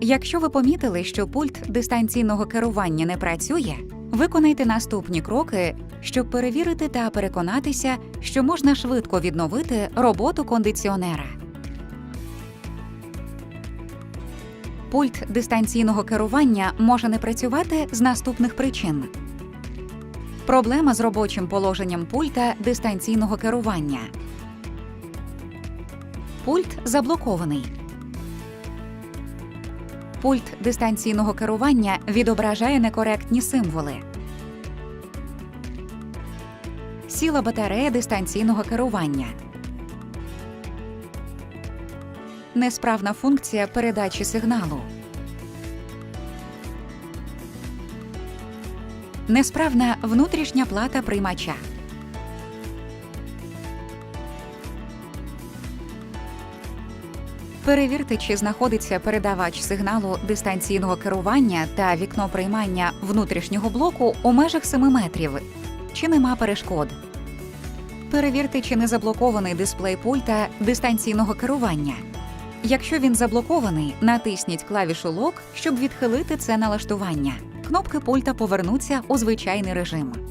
Якщо ви помітили, що пульт дистанційного керування не працює, виконайте наступні кроки, щоб перевірити та переконатися, що можна швидко відновити роботу кондиціонера. Пульт дистанційного керування може не працювати з наступних причин. Проблема з робочим положенням пульта дистанційного керування. Пульт заблокований. Пульт дистанційного керування відображає некоректні символи. Сіла батарея дистанційного керування. Несправна функція передачі сигналу. Несправна внутрішня плата приймача. Перевірте, чи знаходиться передавач сигналу дистанційного керування та вікно приймання внутрішнього блоку у межах 7 метрів, чи нема перешкод. Перевірте, чи не заблокований дисплей пульта дистанційного керування. Якщо він заблокований, натисніть клавішу Лок, щоб відхилити це налаштування. Кнопки пульта повернуться у звичайний режим.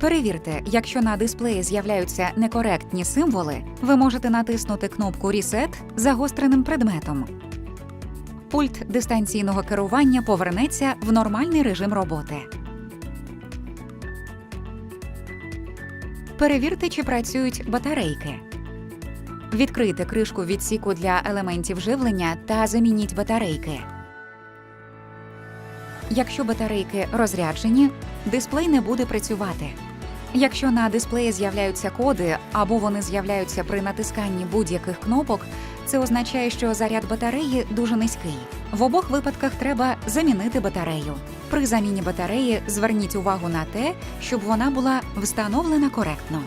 Перевірте, якщо на дисплеї з'являються некоректні символи, ви можете натиснути кнопку Reset загостреним предметом. Пульт дистанційного керування повернеться в нормальний режим роботи. Перевірте, чи працюють батарейки. Відкрийте кришку відсіку для елементів живлення та замініть батарейки. Якщо батарейки розряджені, дисплей не буде працювати. Якщо на дисплеї з'являються коди або вони з'являються при натисканні будь-яких кнопок, це означає, що заряд батареї дуже низький. В обох випадках треба замінити батарею. При заміні батареї зверніть увагу на те, щоб вона була встановлена коректно.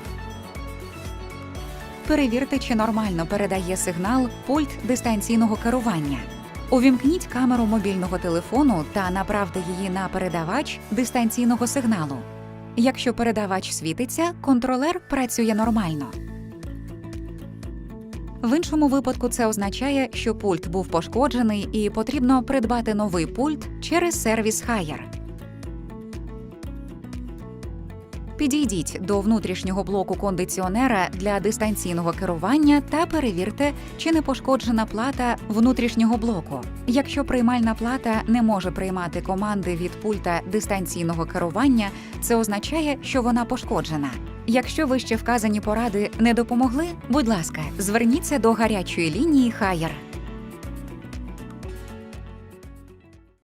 Перевірте, чи нормально передає сигнал пульт дистанційного керування. Увімкніть камеру мобільного телефону та направте її на передавач дистанційного сигналу. Якщо передавач світиться, контролер працює нормально. В іншому випадку це означає, що пульт був пошкоджений і потрібно придбати новий пульт через сервіс Hire. Підійдіть до внутрішнього блоку кондиціонера для дистанційного керування та перевірте, чи не пошкоджена плата внутрішнього блоку. Якщо приймальна плата не може приймати команди від пульта дистанційного керування, це означає, що вона пошкоджена. Якщо вище вказані поради не допомогли, будь ласка, зверніться до гарячої лінії Hire.